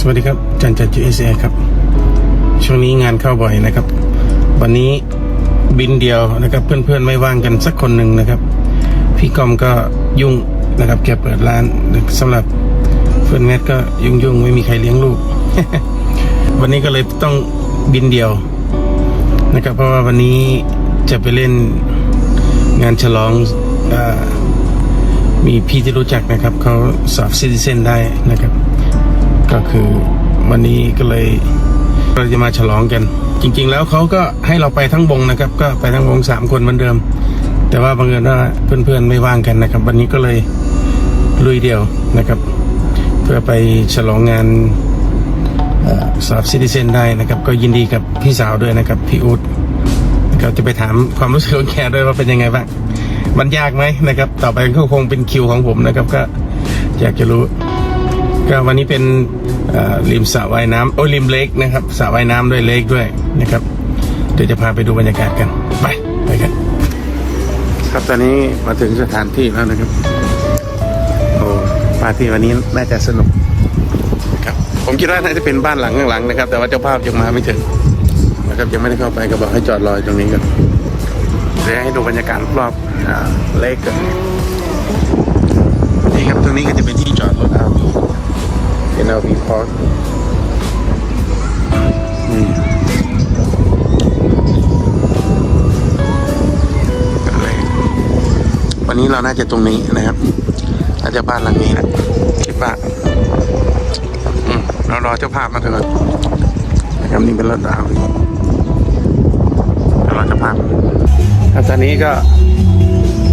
สวัสดีครับ จันจันจีเอสครับ ช่วงนี้งานเข้าบ่อยนะครับ วันนี้บินเดียวนะครับ เพื่อนๆไม่ว่างกันสักคนหนึ่งนะครับ พี่กอมก็ยุ่งนะครับแกเปิดร้านสำหรับเพื่อนแมทก็ยุ่งๆไม่มีใครเลี้ยงลูก วันนี้ก็เลยต้องบินเดียวนะครับ เพราะว่าวันนี้จะไปเล่นงานฉลองอมีพี่ที่รู้จักนะครับเขาสอบซิติเซนได้นะครับ ก็คือวันนี้ก็เลยเราจะมาฉลองกัน จริง ๆ แล้วเขาก็ให้เราไปทั้งวงนะครับ ก็ไปทั้งวงสามคนเหมือนเดิม แต่ว่าบังเอิญว่าเพื่อนๆไม่ว่างกันนะครับ วันนี้ก็เลยลุยเดียวนะครับ เพื่อไปฉลองงานเอ่อสอบซิติเซนได้นะครับ ก็ยินดีกับพี่สาวด้วยนะครับพี่อุดนะครับจะไปถามความรู้สึกของแกด้วยว่าเป็นยังไงบ้างมันยากไหมนะครับ ต่อไปก็คงเป็นคิวของผมนะครับ ก็อยากจะรู้ ก็วันนี้เป็นเอ่อริมสระว่ายน้ำโอ้ยริมเลกนะครับสระว่ายน้ำด้วยเลกด้วยนะครับ เดี๋ยวจะพาไปดูบรรยากาศกัน ไปไปกัน ครับตอนนี้มาถึงสถานที่แล้วนะครับโอ้ปาร์ตี้วันนี้น่าจะสนุกครับผมคิดว่าน่าจะเป็นบ้านหลังข้างหลังนะครับ แต่ว่าเจ้าภาพยังมาไม่ถึงนะครับยังไม่ได้เข้าไปก็บอกให้จอดรออยู่ตรงนี้กันเดี๋ยวให้ดูบรรยากาศรอบๆอ่าเลกกันนี่ครับตรงนี้ก็จะเป็นที่จอดรถอาวี NLV Park นี่วันนี้เราน่าจะตรงนี้นะครับน่าจะบ้านหลังนี้แหละคิดว่าอืมเรารอเจ้าภาพมาเถอะก่อนนะครับนี่เป็นรถอาวเรารอเจ้าภาพครับตอนนี้ก็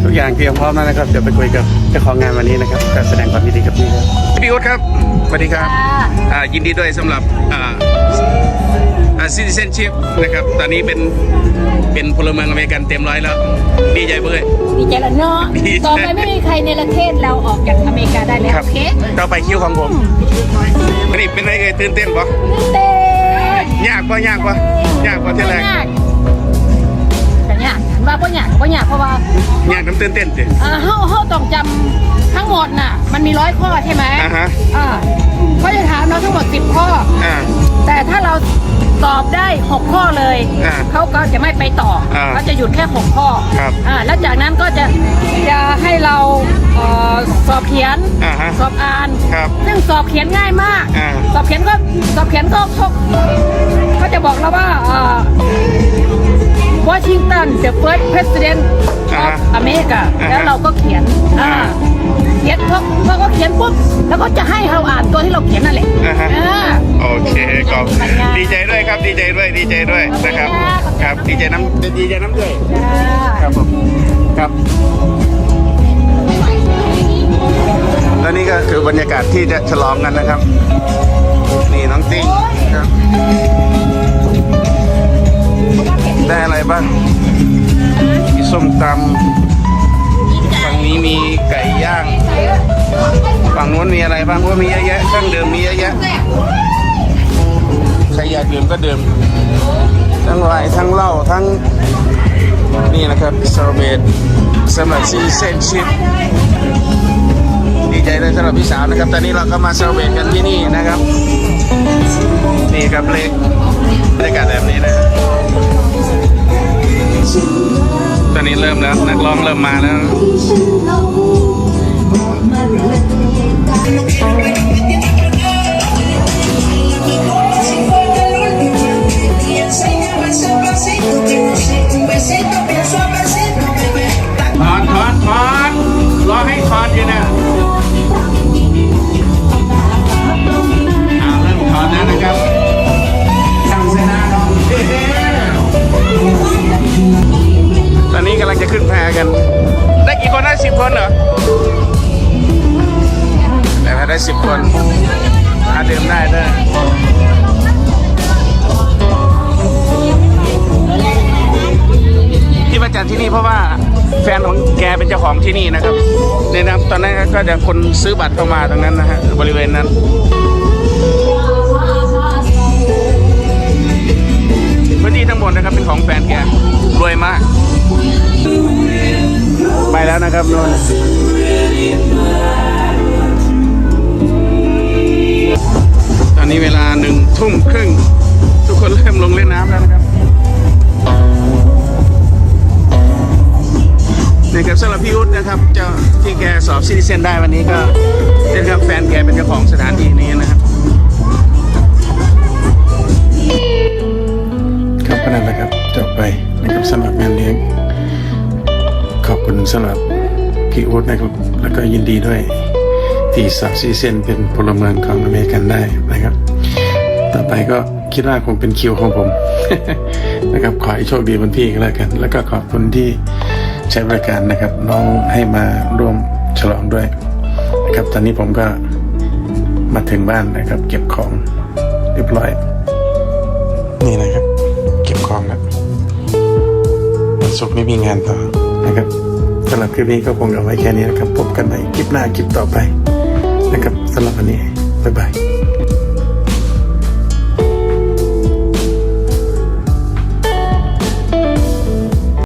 ทุกอย่างเตรียมพร้อมแล้วนะครับ เดี๋ยวไปคุยกับ จ้าของงานวันนี้นะครับก็แสดงความยินดีกับพี่ครับพี่อุ๊ดครับสวัสดีครับอ่ายินดีด้วยสำหรับอ่าอ่าซิติเซนชิพนะครับตอนนี้เป็นเป็นพลเมืองอเมริกันเต็มร้อยแล้วดีใจเบ้ยดีใจแล้วเนาะดีใจต่อไปไม่มีใครในประเทศเราออกจากอเมริกาได้แล้วครับโอเคต่อไปคิวของผมวันนี้เป็นไงเอ่ยตื่นเต้นปะเต้นยากปะยากปะยากปะเท่าไหร่ยากแต่ยาก ว่าก็ยากก็ยากเพราะว่ายากน้ำตื่นเต้นสิเอ่อเฮาเฮาต้องจำทั้งหมดน่ะ มันมีร้อยข้อใช่ไหมอ่าฮะ อ่าเขาจะถามเราทั้งหมดสิบข้อ อ่า แต่ถ้าเราตอบได้หกข้อเลยอ่าเขาก็จะไม่ไปต่ออาเขาจะหยุดแค่หกข้อครับอ่าแล้วจากนั้นก็จะจะให้เราเอ่อสอบเขียนอ่าฮะสอบอ่านครับซึ่งสอบเขียนง่ายมาก อ่า สอบเขียนก็สอบเขียนก็เขาเขาจะบอกเราว่าวอชิ งตัน the first president อ่า of ฮะ America อ่าฮะแล้วเราก็เขียนอ่าอ่าเขียนพอพอเขาเขียนปุ๊บแล้วก็จะให้เราอ่านตัวที่เราเขียนนั่นแหละอ่าฮะอ่าโอเคขอบดีใจด้วยครับดีใจด้วยดีใจด้วยนะครับ ครับดีใจน้ำดีใจน้ำด้วยครับผมครับและนี่ก็คือบรรยากาศที่จะฉลองกันนะครับ นี่น้องติ้งครับ ได้อะไรบ้าง มีส้มตำฝั่งนี้มีไก่ย่าง ฝั่งนู้นมีอะไรบ้างว่ามีเยอะแยะเครื่องดื่มมีเยอะแยะใครอยากดื่มก็ดื่ม ทั้งไวน์ทั้งเหล้าทั้งนี่นะครับซาเบตสำหรับซีเซนชิพดีใจเลยสำหรับพี่สาวนะครับ ตอนนี้เราก็มาเซอร์เวทกันที่นี่นะครับ นี่ครับเล็กบรรยากาศแบบนี้นะ ริ่มแล้ว นักร้องเริ่มมาแล้ว คนได้สิบคนเหรอแต่ถ้าได้สิบคนอาดื่มได้เด้อที่มาจัดที่นี่เพราะว่าแฟนของแกเป็นเจ้าของที่นี่นะครับเนี่ยนะครับตอนนั้นก็จะคนซื้อบัตรเข้ามาตรงนั้นนะฮะบริเวณนั้นพื้น นะครับนนตอนนี้เวลาหนึ่งทุ่มครึ่ง ทุกคนเริ่มลงเล่นน้ำแล้วนะครับนี่ครับสำหรับพี่อุ๊ดนะครับเจ้าที่แกสอบซิติเซนได้วันนี้ก็เป็นครับแฟนแกเป็นเจ้าของสถานที่นี้นะครับครับก็นั่นแหละครับจบไปนะครับสำหรับงานเลี้ยงขอบคุณสำหรับ พี่อุ๊ดนะครับแล้วก็ยินดีด้วยที่สอบซีเซนเป็นพลเมืองของอเมริกันได้นะครับ ต่อไปก็คิดว่าคงเป็นคิวของผม นะครับขอให้โชคดีบนพี่ก็แล้วกัน แล้วก็ขอบคุณที่ใช้บริการนะครับ น้องให้มาร่วมฉลองด้วยนะครับตอนนี้ผมก็มาถึงบ้านนะครับ เก็บของเรียบร้อย นี่นะครับ เก็บของแล้ววันศุกไม่มีงานต่อนะครับ สำหรับคลิปนี้ก็คงเอาไว้แค่นี้นะครับ พบกันใหม่คลิปหน้าคลิปต่อไปนะครับสำหรับวันนี้บ๊ายบาย